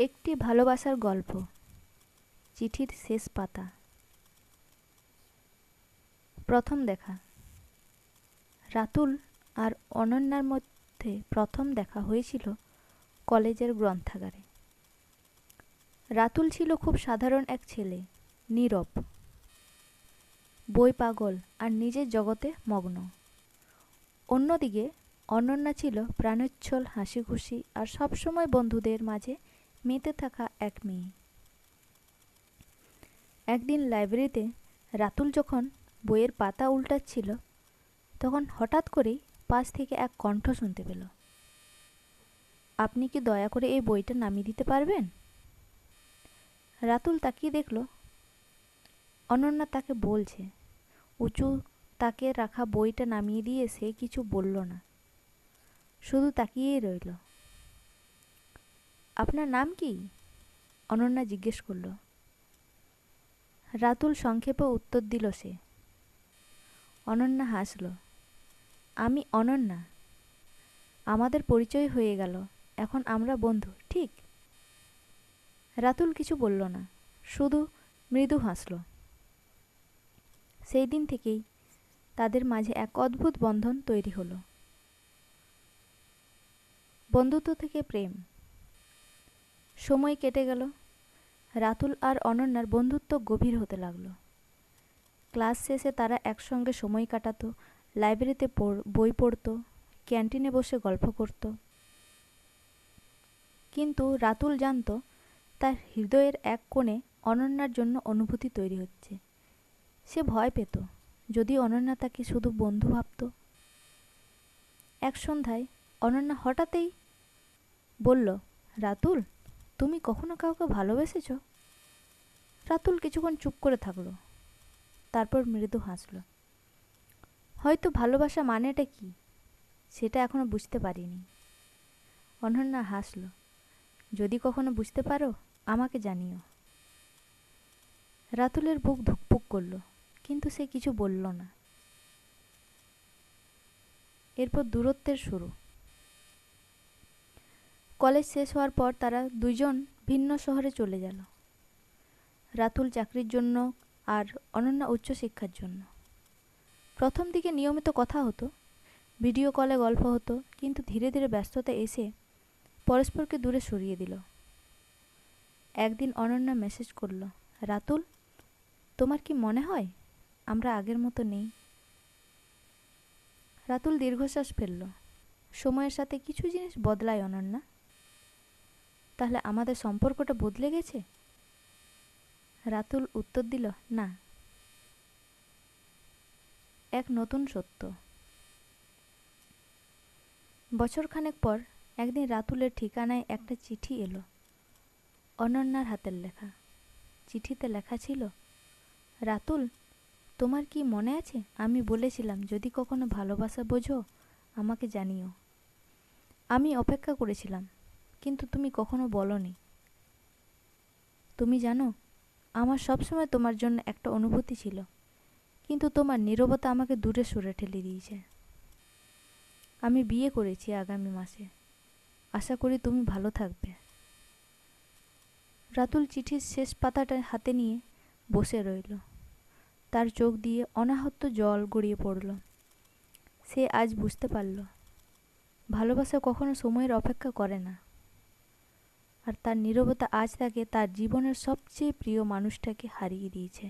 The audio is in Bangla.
একটি ভালোবাসার গল্প। চিঠির শেষ পাতা। প্রথম দেখা। রাতুল আর অনন্যার মধ্যে প্রথম দেখা হয়েছিল কলেজের গ্রন্থাগারে। রাতুল ছিল খুব সাধারণ এক ছেলে, নীরব। বই পাগল আর নিজের জগতে মগ্ন। অন্যদিকে অনন্যা ছিল প্রাণোচ্ছল হাসি খুশি আর সবসময় বন্ধুদের মাঝে মেতে থাকা এক মেয়ে। একদিন লাইব্রেরিতে রাতুল যখন বইয়ের পাতা উল্টাচ্ছিল, তখন হঠাৎ করেই পাশ থেকে এক কণ্ঠ শুনতে পেল। আপনি কি দয়া করে এই বইটা নামিয়ে দিতে পারবেন? রাতুল তাকিয়ে দেখল, অনন্যা তাকে বলছে, উঁচু তাকে রাখা বইটা নামিয়ে দিয়ে সে কিছু বলল না। শুধু তাকিয়েই রইল। আপনার নাম কি? অনন্যা জিজ্ঞেস করল। রাতুল সংক্ষেপে উত্তর দিল সে। অনন্যা হাসল। আমি অনন্যা। আমাদের পরিচয় হয়ে গেল। এখন আমরা বন্ধু, ঠিক? রাতুল কিছু বলল না। শুধু মৃদু হাসল। সেই দিন থেকেই তাদের মাঝে এক অদ্ভুত বন্ধন তৈরি হলো। বন্ধুত্ব থেকে প্রেম। সময় কেটে গেল। রাতুল আর অনন্যার বন্ধুত্ব গভীর হতে লাগল। ক্লাস শেষে তারা একসঙ্গে সময় কাটাতো, লাইব্রেরিতে বই পড়তো, ক্যান্টিনে বসে গল্প করত। কিন্তু রাতুল জানত, তার হৃদয়ের এক কোণে অনন্যার জন্য অনুভূতি তৈরি হচ্ছে। সে ভয় পেত, যদি অনন্যা তাকে শুধু বন্ধু ভাবত। এক সন্ধ্যায় অনন্যা হঠাৎই বলল, রাতুল তুমি কখনো কাউকে ভালোবেসেছ? রাতুল কিছুক্ষণ চুপ করে থাকল। তারপর মৃদু হাসল। হয়তো ভালোবাসা মানেটা কি? সেটা এখনও বুঝতে পারিনি। অনন্যা হাসল। যদি কখনো বুঝতে পারো, আমাকে জানিও। রাতুলের বুক ধুকপুক করল, কিন্তু সে কিছু বলল না। এরপর দূরত্বের শুরু। কলেজ শেষ হওয়ার পর তারা দুইজন ভিন্ন শহরে চলে গেল। রাতুল চাকরির জন্য আর অনন্যা উচ্চশিক্ষার জন্য। প্রথম দিকে নিয়মিত কথা হতো, ভিডিও কলে গল্প হতো, কিন্তু ধীরে ধীরে ব্যস্ততা এসে পরস্পরকে দূরে সরিয়ে দিল। একদিন অনন্যা মেসেজ করল, রাতুল, তোমার কি মনে হয় আমরা আগের মতো নেই? রাতুল দীর্ঘশ্বাস ফেলল। সময়ের সাথে কিছু জিনিস বদলায় অনন্যা। তাহলে আমাদের সম্পর্কটা বদলে গেছে? রাতুল উত্তর দিল, না। এক নতুন সত্য। বছরখানেক পর একদিন রাতুলের ঠিকানায় একটা চিঠি এলো, অনন্যার হাতের লেখা। চিঠিতে লেখা ছিল, রাতুল, তোমার কি মনে আছে? আমি বলেছিলাম, যদি কখনো ভালোবাসা বোঝো, আমাকে জানিও। আমি অপেক্ষা করেছিলাম কিন্তু তুমি কখনো বলনি। তুমি জানো, আমার সবসময় তোমার জন্য একটা অনুভূতি ছিল, কিন্তু তোমার নীরবতা আমাকে দূরে সরে ঠেলে দিয়েছে। আমি বিয়ে করেছি আগামী মাসে। আশা করি তুমি ভালো থাকবে। রাতুল চিঠির শেষ পাতাটা হাতে নিয়ে বসে রইল। তার চোখ দিয়ে অনাহত জল গড়িয়ে পড়ল। সে আজ বুঝতে পারল, ভালোবাসা কখনো সময়ের অপেক্ষা করে না। আর তার নীরবতা আজ তাকে তার জীবনের সবচেয়ে প্রিয় মানুষটাকে হারিয়ে দিয়েছে।